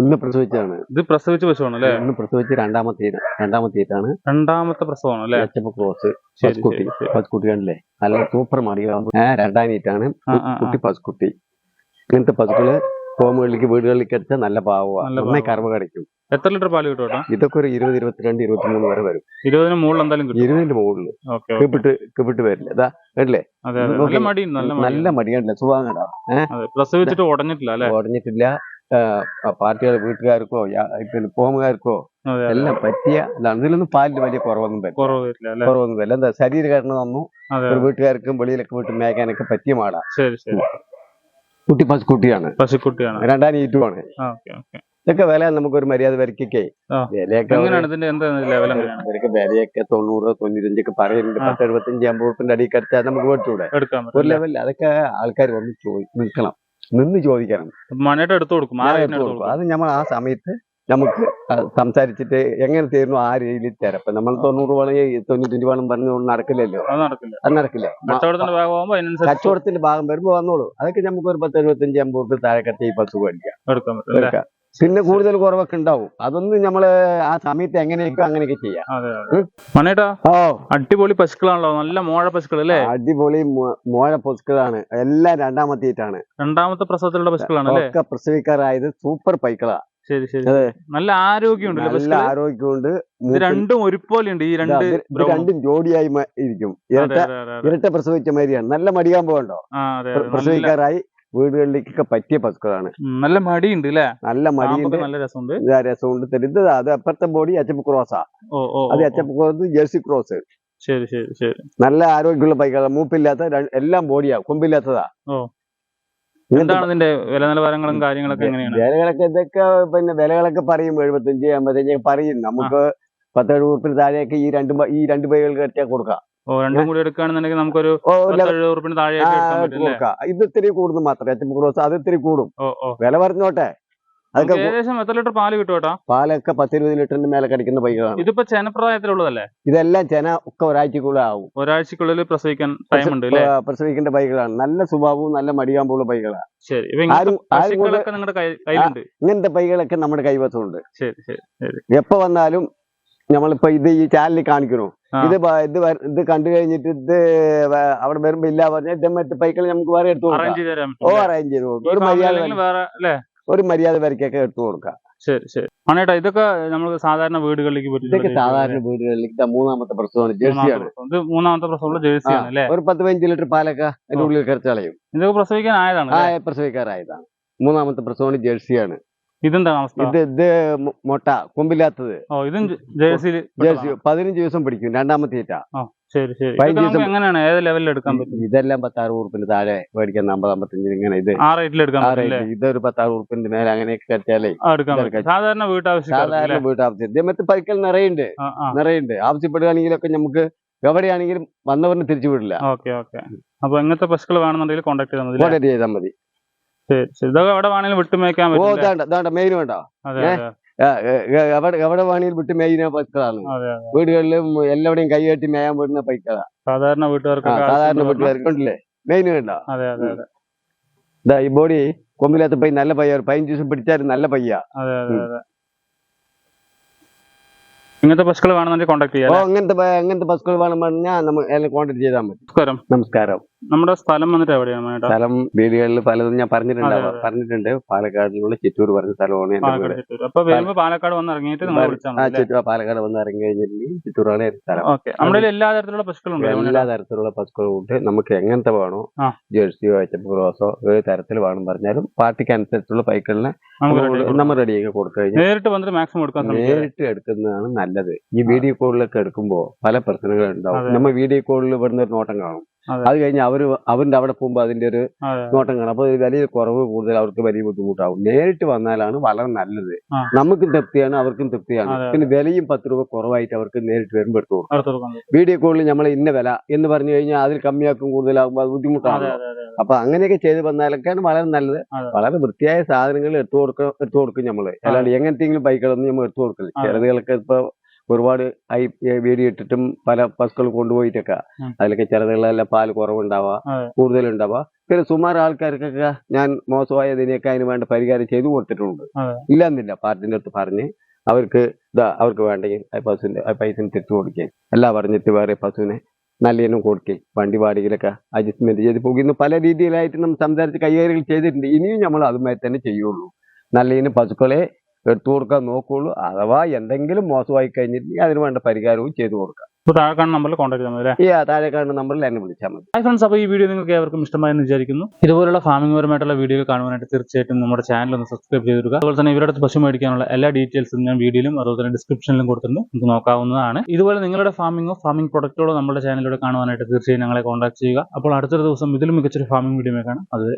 ഇന്ന് പ്രസവിച്ചാണ് ഇത് പ്രസവിച്ച പശുവാണ് അല്ലേ ഇന്ന് പ്രസവിച്ച് രണ്ടാമത്തെ രണ്ടാമത്തെ രണ്ടാമത്തെ പ്രസവമാണ് അല്ലേ ക്രോസ് പസ്കുട്ടി. പസ്കുട്ടി ആണല്ലേ നല്ല സൂപ്പർ മടിയാകുമ്പോ രണ്ടാം ആ. കുട്ടി പസ്കുട്ടി ഇങ്ങനത്തെ പശുക്കൾ ഹോമുകളിലേക്ക് വീടുകളിലേക്ക് അടിച്ചാൽ നല്ല പാവമാണ് നന്നായി പാവ. കറവ് കടിക്കും. എത്ര ലിറ്റർ പാൽ കിട്ടും ഇതൊക്കെ ഒരു ഇരുപത് ഇരുപത്തിരണ്ട് ഇരുപത്തിമൂന്ന് വരെ വരും. ഇരുപതിന് മുകളിൽ എന്തായാലും കിട്ടും. ഇരുപതിന്റെ മുകളിൽ കിപ്പിട്ട് കിപ്പിട്ട് വരില്ല. ഇതാ അതെ നല്ല മടി നല്ല മടിയാണല്ലേ സുഖം പ്രസവിച്ചിട്ട് ഉടഞ്ഞിട്ടില്ല അല്ലെ? ഉടഞ്ഞിട്ടില്ല. പാർട്ടികൾ വീട്ടുകാർക്കോ പിന്നെ പോമുകാർക്കോ എല്ലാം പറ്റിയ ഇതാണ് ഇതിലൊന്നും പാലിന് വലിയ കുറവൊന്നും വരും കുറവൊന്നും വരില്ല. എന്താ ശരീരഘടന വന്നു. ഒരു വീട്ടുകാർക്കും വെളിയിലൊക്കെ വിട്ട് മേയ്ക്കാനൊക്കെ പറ്റിയ മാടാ കുട്ടി പശുക്കുട്ടിയാണ്. പശുക്കുട്ടിയാണ്. രണ്ടാം ഈറ്റു ആണ് ഇതൊക്കെ വില നമുക്കൊരു മര്യാദ വരക്കൊക്കെ ആ. വിലയൊക്കെ വിലയൊക്കെ തൊണ്ണൂറ് തൊണ്ണൂറ്റഞ്ചൊക്കെ പറയുന്നുണ്ട്. പത്ത് എഴുപത്തഞ്ച് അമ്പത് റുപ്പിന്റെ അടിയിൽ കടിച്ചാൽ നമുക്ക് മേടിച്ചൂടെ ഒരു ലെവലിൽ അതൊക്കെ ആൾക്കാർ വന്ന് ചോദിക്കണം നിൽക്കണം. നിന്ന് ചോദിക്കണം. മണിയുടെ എടുത്തു കൊടുക്കും. അത് നമ്മൾ ആ സമയത്ത് നമുക്ക് സംസാരിച്ചിട്ട് എങ്ങനെ തീരുന്നു ആ രീതിയിൽ തരാം. നമ്മൾ തൊണ്ണൂറ് വേണമെങ്കിൽ തൊണ്ണൂറ്റഞ്ച് പണം പറഞ്ഞു നടക്കില്ലല്ലോ. അത് നടക്കില്ല. കച്ചവടത്തിന്റെ ഭാഗം വരുമ്പോ വന്നോളൂ. അതൊക്കെ നമുക്ക് ഒരു പത്ത് എഴുപത്തഞ്ച് അമ്പത് റുപ്യ താഴെ കട്ടി ഈ പത്ത് മേടിക്കാം പിന്നെ കൂടുതൽ കുറവൊക്കെ ഉണ്ടാവും. അതൊന്നും നമ്മൾ ആ സമയത്ത് എങ്ങനെയൊക്കെ അങ്ങനെയൊക്കെ ചെയ്യാം. ഓ. അടിപൊളി പശുക്കളാണല്ലോ. നല്ല മോഴ പശുക്കൾ അല്ലേ? അടിപൊളി മോഴ പശുക്കളാണ്. എല്ലാം രണ്ടാമത്തേറ്റാണ്. രണ്ടാമത്തെ പ്രസവത്തിലുള്ള പശുക്കളാണ് ഒക്കെ പ്രസവിക്കാറായത് സൂപ്പർ പൈക്കളാ. ശരി ശരി. നല്ല ആരോഗ്യമുണ്ട് നല്ല ആരോഗ്യമുണ്ട്. രണ്ടും ഒരുപോലെ ഉണ്ട് ഈ രണ്ട്. രണ്ടും ജോഡിയായി ഇരിക്കും. ഇരട്ട ഇരട്ട പ്രസവിച്ച മാതിരിയാണ്. നല്ല മടിയാൻ പോകണ്ടോ? പ്രസവിക്കാറായി. വീടുകളിലേക്കൊക്കെ പറ്റിയ പശുക്കളാണ്. നല്ല മടിയുണ്ട് അല്ലേ നല്ല മടിയുണ്ട്. നല്ല രസമുണ്ട്. രസമുണ്ട്. തരുന്നത് അത് അപ്പുറത്തെ ബോഡി അച്ചപ്പ് ക്രോസാ അത് അച്ചപ്പ് ക്രോസ് ജേഴ്സി ക്രോസ് ശരി ശരി ശരി. നല്ല ആരോഗ്യമുള്ള പൈക്കാ മൂപ്പില്ലാത്ത എല്ലാം ബോഡിയാ കൊമ്പില്ലാത്തതാ. എന്താണ് ഇതിന്റെ വില നിലവാരങ്ങളും കാര്യങ്ങളൊക്കെ എങ്ങനെയാണ്? വിലകളൊക്കെ ഇതൊക്കെ പിന്നെ വിലകളൊക്കെ പറയും. എഴുപത്തഞ്ച് അമ്പത്തഞ്ച് പറയും. നമുക്ക് പത്തേഴ് ഉറുപ്പിന് താഴെയൊക്കെ ഈ രണ്ട് ഈ രണ്ട് പൈകൾക്ക് കെട്ടിയാ കൊടുക്കാം. രണ്ടും കൂടി എടുക്കുകയാണെന്നുണ്ടെങ്കിൽ നമുക്കൊരു റുപ്യ കൊടുക്കാം ഇത് ഇത്തിരി കൂടുന്നു മാത്രമേ. അച്ചപ്പ് ക്രോസ് അത് ഇത്തിരി കൂടും. വില പറഞ്ഞോട്ടെ. ഏകദേശം എത്ര ലിറ്റർ പാൽ കിട്ടും പാലൊക്കെ പത്തിരുപത് ലിറ്ററിന് മേലെ കടിക്കുന്ന പൈകളാണ് ഇതിപ്പോ ചെനപ്രായത്തിലുള്ളതല്ലേ? ഇതെല്ലാം ചെന ഒക്കെ ഒരാഴ്ചക്കുള്ളിൽ ആവും. ഒരാഴ്ചക്കുള്ളിൽ പ്രസവിക്കാൻ ടൈം ഉണ്ട് പ്രസവിക്കേണ്ട പൈകളാണ് നല്ല സ്വഭാവവും നല്ല മടിയാമ്പുള്ള പൈകളാണ് ഇങ്ങനത്തെ പൈകളൊക്കെ നമ്മുടെ കൈവശമുണ്ട്. ശരി ശരി ശരി. എപ്പോ വന്നാലും നമ്മളിപ്പോ ഇത് ഈ ചാനലിൽ കാണിക്കണു ഇത് ഇത് ഇത് കണ്ടു കഴിഞ്ഞിട്ട് ഇത് അവിടെ വരുമ്പോ ഇല്ല പറഞ്ഞാൽ ഇത് മറ്റു പൈക്കൾ നമുക്ക് വേറെ എടുത്തു കൊടുക്കാം. ഓ അറേഞ്ച് ചെയ്ത് കൊടുക്കും. ഒരു മര്യാദ ഒരു മര്യാദ വരയ്ക്കൊക്കെ എടുത്തു കൊടുക്കാം. ശരി ശരി. മണേട്ടാ ഇതൊക്കെ നമ്മൾ സാധാരണ വീടുകളിലേക്ക് ഇതൊക്കെ സാധാരണ വീടുകളിലേക്ക് മൂന്നാമത്തെ പ്രസവമാണ് ജേഴ്സിയാണ് ഇത് മൂന്നാമത്തെ പ്രസവമുള്ള ജേഴ്സിയാണ് അല്ലേ? ഒരു പത്ത് പതിനഞ്ച് ലിറ്റർ പാലൊക്കെ അതിന്റെ ഉള്ളിൽ കയറി കളയും ഇതൊക്കെ പ്രസവിക്കാൻ ആയതാണ്? പ്രസവിക്കാറായതാണ്. മൂന്നാമത്തെ പ്രസവമാണ് ജേഴ്സിയാണ് ഇതെന്താണ് അവസ്ഥ? ഇത് ഇത് മൊട്ട കൊമ്പില്ലാത്തത്. ഓ ഇതും ജേഴ്സിയിൽ ജേഴ്സി പതിനഞ്ച് ദിവസം പിടിക്കും രണ്ടാമത്തെ ഈറ്റ ശരി ശരി. എങ്ങനെയാണ്? ഏത് ലെവലിൽ എടുക്കാൻ പറ്റും? ഇതെല്ലാം പത്താറ് ഉറുപ്പിന് താഴെ മേടിക്കാൻ അമ്പത് അമ്പത്തഞ്ചിന് ഇങ്ങനെ ഇത്. ആ റേറ്റിൽ എടുക്കാൻ ആ പറ്റും അല്ലേ? റേറ്റ് ഇതൊരു പത്താറ് ഉറുപ്പിന്റെ മേലെ അങ്ങനെയൊക്കെ പറ്റും. സാധാരണ സാധാരണ? വീട്ടാവശ്യം. ഇതേമത്ത് പൈക്കൽ നിറയുണ്ട്. നിറയുണ്ട്. ആവശ്യപ്പെടുകയാണെങ്കിലൊക്കെ നമുക്ക് എവിടെയാണെങ്കിലും വന്നവരിന് തിരിച്ചു വിടില്ല. Okay okay. അപ്പൊ എങ്ങനത്തെ പശുക്കൾ വേണമെന്നുണ്ടെങ്കിൽ കോൺടാക്ട് ചെയ്താൽ മതി കോൺടാക്ട് ചെയ്താൽ മതി. ശരി ശരി ഇതൊക്കെ എവിടെ വേണേലും വിട്ടു മേയ്ക്കാൻ ഓ? ഇതാണ്ട ഇതാണ്ട മെയിൻ വേണ്ട. എവിടെ എവിടെ വിട്ട് മേയുന്ന പൈക്കളാണ് അതെ വീടുകളിലും എല്ലാവിടെയും കൈകെട്ടി മേയാൻ വിടുന്ന പൈക്കളാ സാധാരണ വീട്ടുകാർക്ക് സാധാരണ വീട്ടുകാർക്കുണ്ടല്ലേ? മെയിൻ വേണ്ട. ഇതാ ഈ ബോഡി കൊമ്പിലാത്ത പൈ നല്ല പയ്യ. ഒരു പതിനഞ്ച് ദിവസം പിടിച്ചാലും നല്ല പയ്യ. ഇങ്ങനത്തെ പശുക്കൾ വേണമെന്നുണ്ടെങ്കിൽ കോൺടാക്ട് ചെയ്യാം ഓ അങ്ങനത്തെ അങ്ങനത്തെ ബസ്സുകൾ വേണമെന്ന് പറഞ്ഞാൽ നമ്മൾ കോൺടാക്ട് ചെയ്താൽ മതി. നമസ്കാരം. നമസ്കാരം. നമ്മുടെ സ്ഥലം വന്നിട്ട് എവിടെയാണ് സ്ഥലം വീടുകളിൽ പലതും ഞാൻ പറഞ്ഞിട്ടുണ്ട്. പറഞ്ഞിട്ടുണ്ട്. പാലക്കാടിലുള്ള ചിറ്റൂർ പറഞ്ഞ സ്ഥലമാണ് എന്റെ പാലക്കാട് വന്ന് ഇറങ്ങിയിട്ട് ആ പാലക്കാട് വന്ന് ഇറങ്ങി കഴിഞ്ഞിട്ടുണ്ടെങ്കിൽ ചിറ്റൂറാണ് എന്റെ സ്ഥലം. നമ്മുടെ എല്ലാ തരത്തിലുള്ള പശുക്കളും എല്ലാ തരത്തിലുള്ള പശുക്കളും ഉണ്ട്. നമുക്ക് എങ്ങനത്തെ വേണോ. ജേഴ്സിയോ അച്ചപ്പ് ക്രോസോ ഏത് തരത്തിൽ വേണം പറഞ്ഞാലും പാർട്ടിക്ക് അനുസരിച്ചുള്ള പൈക്കളിനെ നമ്മൾ റെഡി ആക്കി നമ്മൾ റെഡിയാക്കി കൊടുത്തു കഴിഞ്ഞാൽ നേരിട്ട് വന്നിട്ട് മാക്സിമം എടുക്കാൻ നേരിട്ട് എടുക്കുന്നതാണ് നല്ലത്. ഈ വീഡിയോ കോളിലൊക്കെ എടുക്കുമ്പോൾ പല പ്രശ്നങ്ങളുണ്ടാവും. നമ്മൾ വീഡിയോ കോളിൽ ഇവിടുന്ന് ഒരു നോട്ടം കാണും. അതെ. കഴിഞ്ഞ് അവർ അവരുടെ അവിടെ പോകുമ്പോൾ അതിന്റെ ഒരു നോട്ടം കാണും. അപ്പൊ വലിയ കുറവ് കൂടുതൽ അവർക്ക് വലിയ ബുദ്ധിമുട്ടാവും. നേരിട്ട് വന്നാലാണ് വളരെ നല്ലത്. നമുക്കും തൃപ്തിയാണ് അവർക്കും തൃപ്തിയാണ്. പിന്നെ വിലയും പത്ത് രൂപ കുറവായിട്ട് അവർക്ക് നേരിട്ട് വരുമ്പോൾ എടുത്തു കൊടുക്കും. വീഡിയോ കോളിൽ നമ്മൾ ഇന്ന വില എന്ന് പറഞ്ഞു കഴിഞ്ഞാൽ അതിൽ കമ്മിയാക്കും കൂടുതലാകുമ്പോൾ അത് ബുദ്ധിമുട്ടാണ്. അപ്പൊ അങ്ങനെയൊക്കെ ചെയ്ത് വന്നാലൊക്കെയാണ് വളരെ നല്ലത്. വളരെ വൃത്തിയായ സാധനങ്ങൾ എടുത്തു കൊടുക്ക എടുത്തു കൊടുക്കും നമ്മൾ. അല്ലാണ്ട് എങ്ങനത്തെങ്കിലും ബൈക്കുകളൊന്നും നമ്മൾ എടുത്തു കൊടുക്കില്ല ചിലതുകൾക്ക് ഇപ്പൊ ഒരുപാട് ഐ വേടിയിട്ടിട്ടും ഇട്ടിട്ടും പല പശുക്കൾ കൊണ്ടുപോയിട്ടൊക്കെ. അതിലൊക്കെ ചിലതുകളെല്ലാം പാൽ കുറവുണ്ടാവുക. കൂടുതലുണ്ടാവുക പിന്നെ സുമാർ ആൾക്കാർക്കൊക്കെ ഞാൻ മോശമായതിനൊക്കെ അതിന് വേണ്ട പരിഹാരം ചെയ്തു കൊടുത്തിട്ടുണ്ട്. ഇല്ലെന്നില്ല പാർട്ടിന്റെ അടുത്ത് പറഞ്ഞ് അവർക്ക് ഇതാ അവർക്ക് വേണ്ടെങ്കിൽ പശുവിന്റെ പൈസ തിരിച്ചു കൊടുക്കുകയും എല്ലാം പറഞ്ഞിട്ട് വേറെ പശുവിനെ നല്ല ഇനം കൊടുക്കുകയും വണ്ടി വാടകയിലൊക്കെ അഡ്ജസ്റ്റ്മെന്റ് ചെയ്ത് പോകുന്നു പല രീതിയിലായിട്ട് നമ്മൾ സംസാരിച്ച് കൈകാര്യങ്ങൾ ചെയ്തിട്ടുണ്ട്. ഇനിയും നമ്മൾ അതുമായി തന്നെ ചെയ്യുള്ളൂ. നല്ല ഇനം പശുക്കളെ എടുത്തു കൊടുക്കാൻ നോക്കുള്ളൂ. അഥവാ എന്തെങ്കിലും മോശമായി കഴിഞ്ഞിട്ടുണ്ടെങ്കിൽ അതിന് വേണ്ട പരിഹാരവും ചെയ്തു കൊടുക്കാം. താഴെ കാണുന്ന നമ്പറിൽ കോൺടാക്ട് ചെയ്താൽ മതി അല്ലേ? ഈ താഴെ കാണുന്ന നമ്പറിൽ എന്നെ വിളിച്ചാൽ മതി. ഹൈ ഫ്രണ്ട്സ് അപ്പോൾ ഈ വീഡിയോ നിങ്ങൾക്ക് ഏവർക്കും ഇഷ്ടമായെന്ന് വിചാരിക്കുന്നു. ഇതുപോലുള്ള ഫാമിംഗ് പരമായിട്ടുള്ള വീഡിയോ കാണുവാനായിട്ട് തീർച്ചയായിട്ടും നമ്മുടെ ചാനൽ ഒന്ന് സബ്സ്ക്രൈബ് ചെയ്തിരിക്കുക അതുപോലെ തന്നെ ഇവരുടെ പശു മേടിക്കാനുള്ള എല്ലാ ഡീറ്റെയിൽസും ഞാൻ വീഡിയോയിലും അതുപോലെ തന്നെ ഡിസ്ക്രിപ്ഷനിലും കൊടുത്തിട്ടുണ്ട്. നിങ്ങൾക്ക് നോക്കാവുന്നതാണ്. ഇതുപോലെ നിങ്ങളുടെ ഫാമിംഗോ ഫാമിംഗ് പ്രൊഡക്റ്റുകളോ നമ്മുടെ ചാനലിലൂടെ കാണുവാനായിട്ട് തീർച്ചയായും ഞങ്ങളെ കോൺടാക്ട് ചെയ്യുക. അപ്പോൾ അടുത്തൊരു ദിവസം ഇതിലും മികച്ചൊരു ഫാമിംഗ് വീഡിയോ കാണാം. അത്